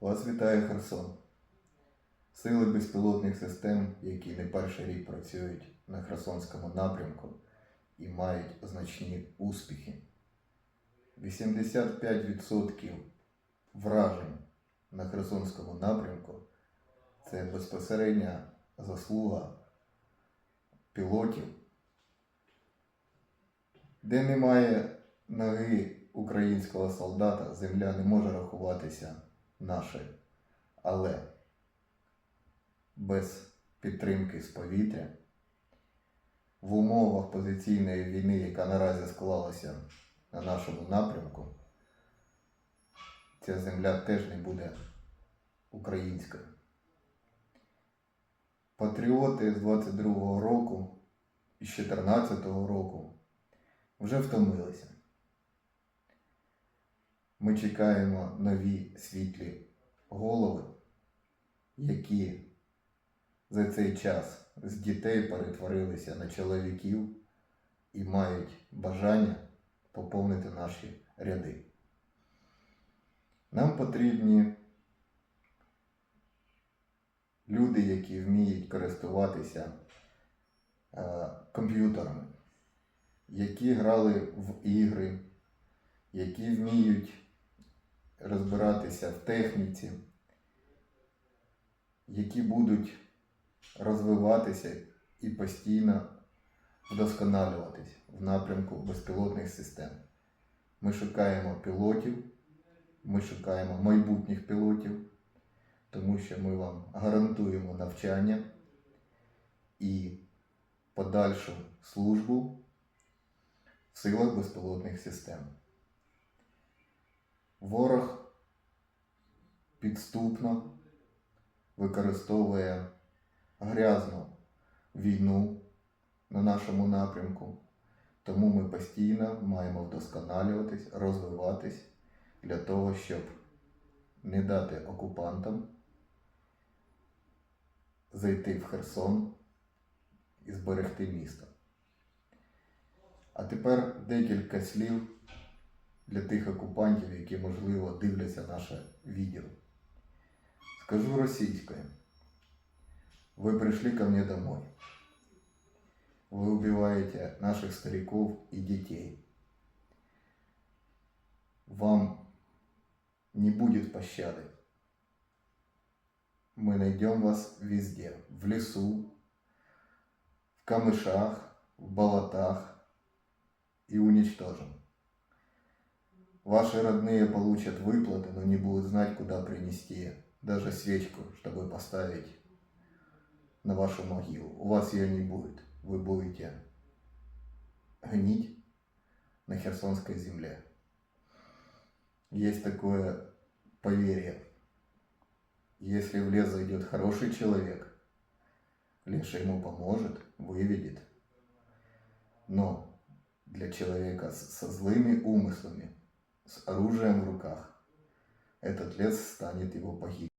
Вас вітає Херсон. Сили безпілотних систем, які не перший рік працюють на Херсонському напрямку і мають значні успіхи. 85% вражень на Херсонському напрямку це безпосередня заслуга пілотів, де немає ноги українського солдата, земля не може рахуватися нашою. Але без підтримки з повітря в умовах позиційної війни, яка наразі склалася на нашому напрямку, ця земля теж не буде українською. Патріоти з 22-го року і з 14-го року вже втомилися. Ми чекаємо нові світлі голови, які за цей час з дітей перетворилися на чоловіків і мають бажання поповнити наші ряди. Нам потрібні люди, які вміють користуватися е, комп'ютерами, які грали в ігри, які вміють розбиратися в техніці, які будуть розвиватися і постійно вдосконалюватись в напрямку безпілотних систем. Ми шукаємо пілотів, ми шукаємо майбутніх пілотів, тому що ми вам гарантуємо навчання і подальшу службу в силах безпілотних систем. Ворог підступно використовує грязну війну на нашому напрямку, тому ми постійно маємо вдосконалюватись, розвиватись для того, щоб не дати окупантам зайти в Херсон і зберегти місто. А тепер декілька слів для тих окупантів, які, можливо, дивляться наше відео. Скажу російською. Вы пришли ко мне домой. Вы убиваете наших стариков и детей. Вам не будет пощады. Мы найдем вас везде. В лесу, в камышах, в болотах и уничтожим. Ваши родные получат выплаты, но не будут знать, куда принести даже свечку, чтобы поставить на вашу могилу. У вас ее не будет. Вы будете гнить на Херсонской земле. Есть такое поверье. Если в лес зайдет хороший человек, Леша ему поможет, выведет. Но для человека со злыми умыслами, с оружием в руках, этот лес станет его погибелью.